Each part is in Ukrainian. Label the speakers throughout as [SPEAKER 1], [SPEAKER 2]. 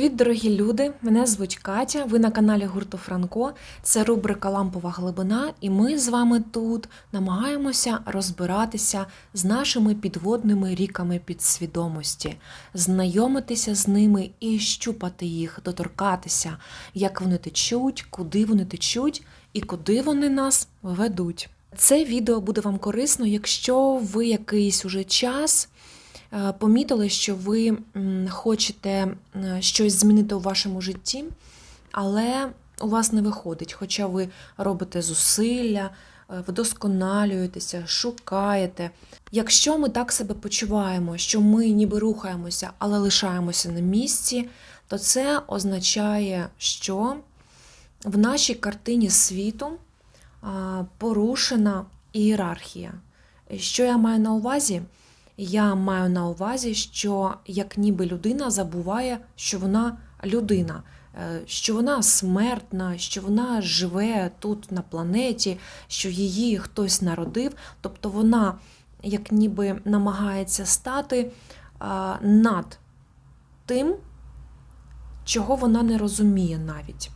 [SPEAKER 1] Привіт, дорогі люди! Мене звуть Катя. Ви на каналі Гурту Франко. Це рубрика Лампова глибина, і ми з вами тут намагаємося розбиратися з нашими підводними ріками підсвідомості, знайомитися з ними і щупати їх, доторкатися, як вони течуть, куди вони течуть і куди вони нас ведуть. Це відео буде вам корисно, якщо ви якийсь уже час помітили, що ви хочете е, щось змінити у вашому житті, але у вас не виходить, хоча ви робите зусилля, е, вдосконалюєтеся, шукаєте. Якщо ми так себе почуваємо, що ми ніби рухаємося, але лишаємося на місці, то це означає, що в нашій картині світу порушена ієрархія. Що я маю на увазі? Я маю на увазі, що як ніби людина забуває, що вона людина, е, що вона смертна, що вона живе тут на планеті, що її хтось народив. Тобто вона як ніби намагається стати над тим, чого вона не розуміє навіть.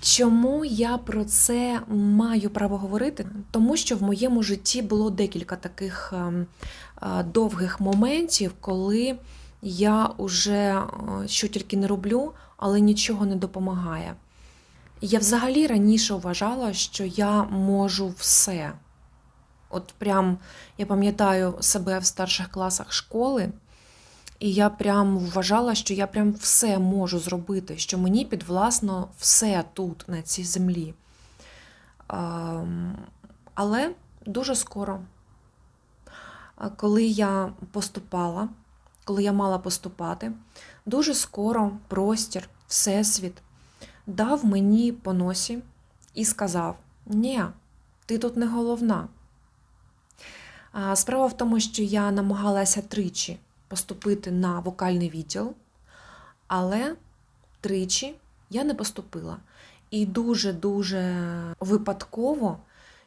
[SPEAKER 1] Чому я про це маю право говорити? Тому що в моєму житті було декілька таких ем, е, довгих моментів, коли я уже е, що тільки не роблю, але нічого не допомагає. Я взагалі раніше вважала, що я можу все. От прям я пам'ятаю себе в старших класах школи. І я прям вважала, що я прям все можу зробити, що мені підвласно все тут, на цій землі. Ем, Але дуже скоро, коли я поступала, коли я мала поступати, дуже скоро простір, Всесвіт дав мені по носі і сказав: Ні, ти тут не головна. Справа в тому, що я намагалася тричі поступити на вокальний відділ, але тричі я не поступила. І дуже-дуже випадково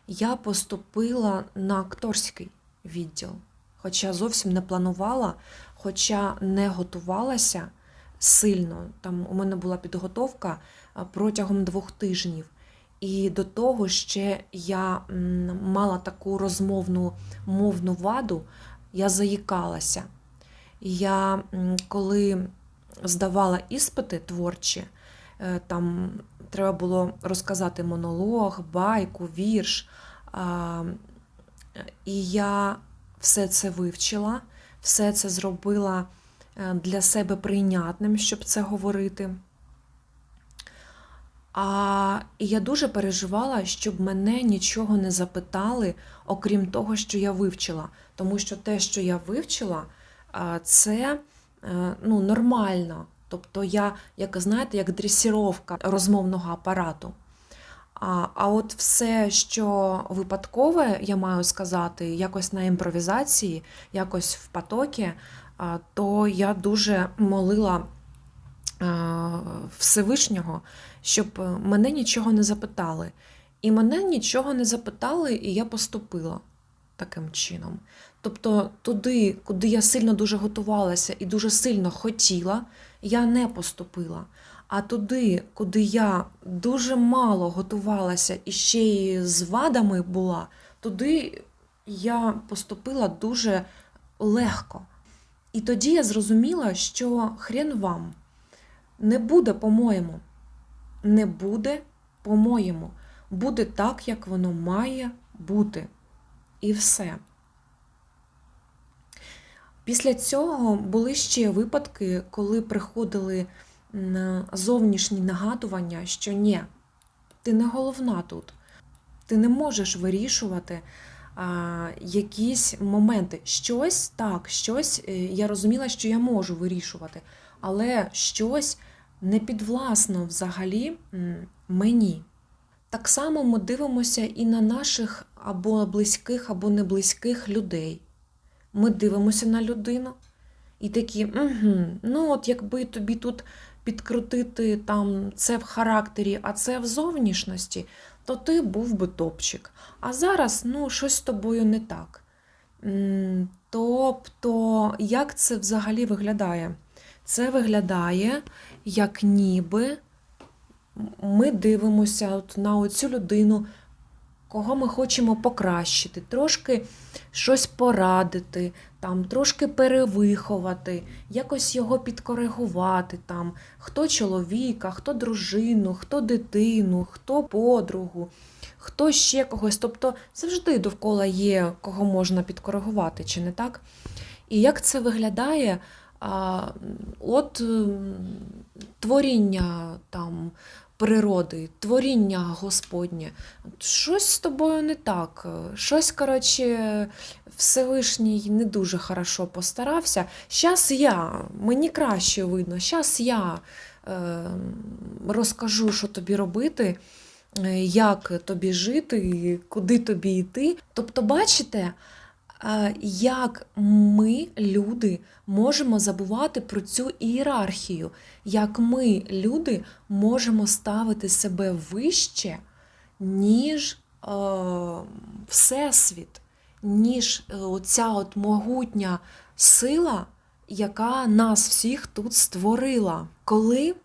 [SPEAKER 1] я поступила на акторський відділ. Хоча зовсім не планувала, хоча не готувалася сильно. Там у мене була підготовка протягом двох тижнів. І до того ще я мала таку розмовну мовну ваду, я заїкалася. Я коли здавала іспити творчі, е, там треба було розказати монолог, байку, вірш. І я все це вивчила, все це зробила е, для себе прийнятним, щоб це говорити. А і я дуже переживала, щоб мене нічого не запитали, окрім того, що я вивчила. Тому що те, що я вивчила, це е, ну, нормально. Тобто я, як знаєте, як дресіровка розмовного апарату. А а от все, що випадкове, я маю сказати, якось на імпровізації, якось в потокі, то я дуже молила Всевишнього, щоб мене нічого не запитали. І мене нічого не запитали, і я поступила таким чином. Тобто туди, куди я сильно дуже готувалася і дуже сильно хотіла, я не поступила. А туди, куди я дуже мало готувалася і ще й з вадами була, туди я поступила дуже легко. І тоді я зрозуміла, що хрен вам не буде, по-моєму, не буде, по-моєму, буде так, як воно має бути. І все. Після цього були ще випадки, коли приходили зовнішні нагадування, що ні, ти не головна тут, ти не можеш вирішувати а, якісь моменти. Щось так, щось е, я розуміла, що я можу вирішувати, але щось не підвласно взагалі мені. Так само ми дивимося і на наших або близьких, або неблизьких людей. Ми дивимося на людину і такі, угу, ну от якби тобі тут підкрутити там це в характері, а це в зовнішності, то ти був би топчик. А зараз ну, щось з тобою не так. Тобто, як це взагалі виглядає? Це виглядає, як ніби ми дивимося от на оцю людину, кого ми хочемо покращити, трошки щось порадити, там, трошки перевиховати, якось його підкоригувати, там, хто чоловіка, хто дружину, хто дитину, хто подругу, хто ще когось. Тобто завжди довкола є кого можна підкоригувати, чи не так? І як це виглядає? От творіння там природи, творіння Господнє. Щось з тобою не так. Щось, коротше, Всевишній не дуже хорошо постарався. Щас я, мені краще видно, щас я е, розкажу, що тобі робити. е, Як тобі жити, куди тобі йти. Тобто, бачите, як ми, люди, можемо забувати про цю ієрархію, як ми, люди, можемо ставити себе вище, ніж е, Всесвіт, ніж е, оця от могутня сила, яка нас всіх тут створила. Коли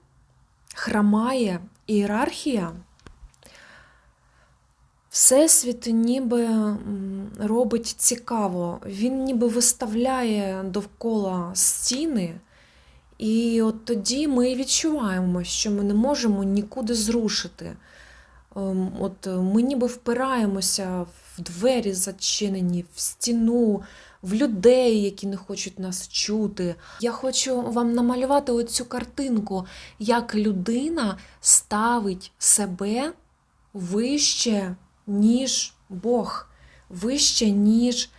[SPEAKER 1] храмає ієрархія, Всесвіт ніби робить цікаво, він ніби виставляє довкола стіни, і от тоді ми відчуваємо, що ми не можемо нікуди зрушити. Ем, От ми ніби впираємося в двері зачинені, в стіну, в людей, які не хочуть нас чути. Я хочу вам намалювати оцю картинку, як людина ставить себе вище, ніж Бог, вище, ніж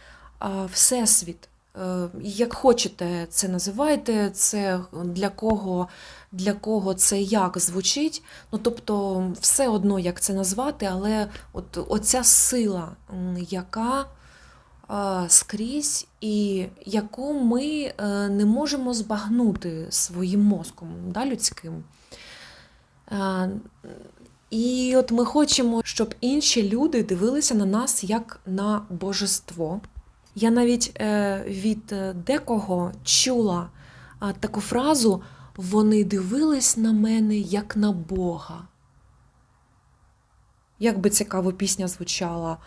[SPEAKER 1] Всесвіт. Е, Як хочете це називайте, це для кого, для кого це як звучить. Ну, тобто, все одно, як це назвати, але от оця сила, яка скрізь, і яку ми е, не можемо збагнути своїм мозком да, людським. І от ми хочемо, щоб інші люди дивилися на нас як на божество. Я навіть е, від е, декого чула таку фразу: вони дивились на мене як на Бога. Як би цікаво пісня звучала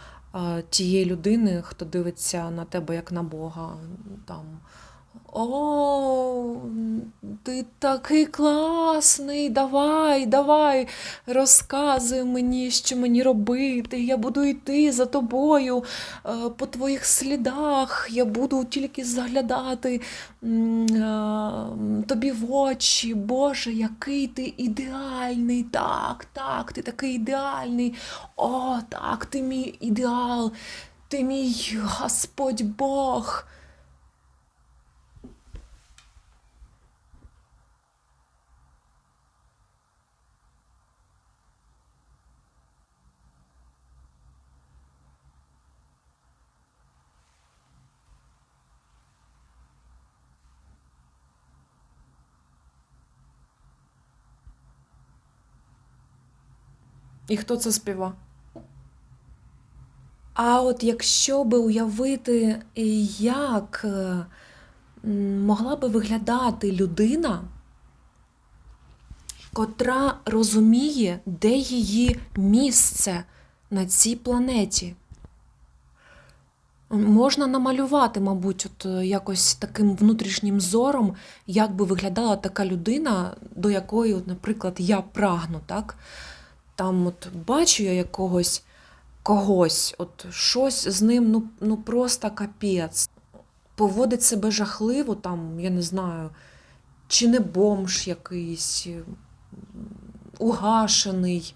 [SPEAKER 1] тієї людини, хто дивиться на тебе як на Бога. Там, О, ти такий класний, давай, давай, розказуй мені, що мені робити. Я буду йти за тобою е, по твоїх слідах. Я буду тільки заглядати е, тобі в очі. Боже, який ти ідеальний. Так, так, ти такий ідеальний. О, так, ти мій ідеал, ти мій Господь Бог. І хто це співав? А от якщо би уявити, як е, могла би виглядати людина, котра розуміє, де її місце на цій планеті. Можна намалювати, мабуть, от е, якось таким внутрішнім зором, як би виглядала така людина, до якої, наприклад, я прагну, так? Там от бачу я якогось когось, от щось з ним ну, ну просто капець. Поводить себе жахливо, там, я не знаю, чи не бомж якийсь, угашений,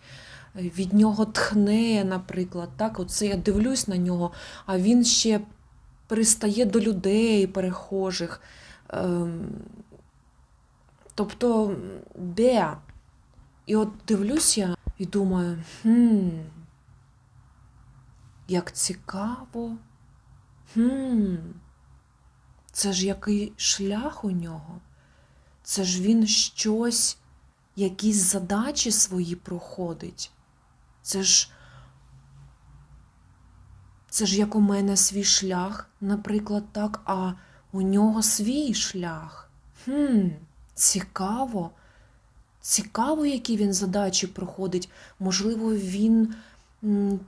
[SPEAKER 1] від нього тхне, наприклад. Так, Оце я дивлюсь на нього, а він ще пристає до людей, перехожих. Ем, тобто, де? І от дивлюсь я і думаю, хм, як цікаво. Хм, це ж який шлях у нього. Це ж він щось, якісь задачі свої проходить. Це ж, це ж як у мене свій шлях, наприклад, так, а у нього свій шлях. Хм, Цікаво. Цікаво, які він задачі проходить. Можливо, він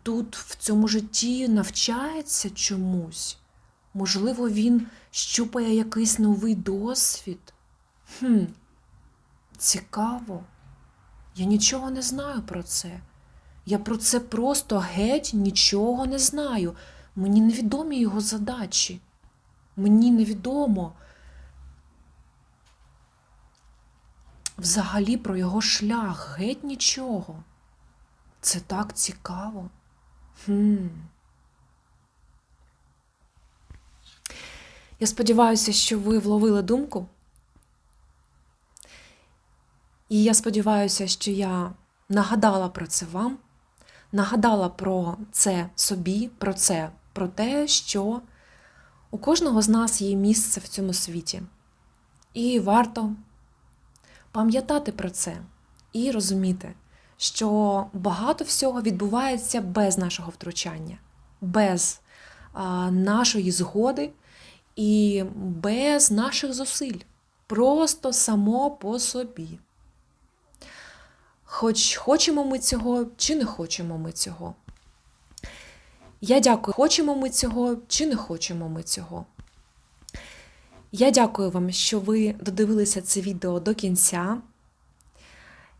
[SPEAKER 1] тут в цьому житті навчається чомусь. Можливо, він щупає якийсь новий досвід. Хм, цікаво. Я нічого не знаю про це. Я про це просто геть нічого не знаю. Мені невідомі його задачі. Мені невідомо взагалі про його шлях, геть нічого. Це так цікаво. Хм. Я сподіваюся, що ви вловили думку. І я сподіваюся, що я нагадала про це вам, нагадала про це собі, про це, про те, що у кожного з нас є місце в цьому світі. І варто пам'ятати про це і розуміти, що багато всього відбувається без нашого втручання, без а, нашої згоди і без наших зусиль. Просто само по собі. Хоч хочемо ми цього, чи не хочемо ми цього. Я дякую, хочемо ми цього, чи не хочемо ми цього. Я дякую вам, що ви додивилися це відео до кінця.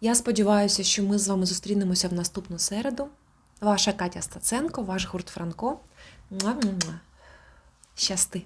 [SPEAKER 1] Я сподіваюся, що ми з вами зустрінемося в наступну середу. Ваша Катя Стаценко, ваш гурт Франко. Щасти!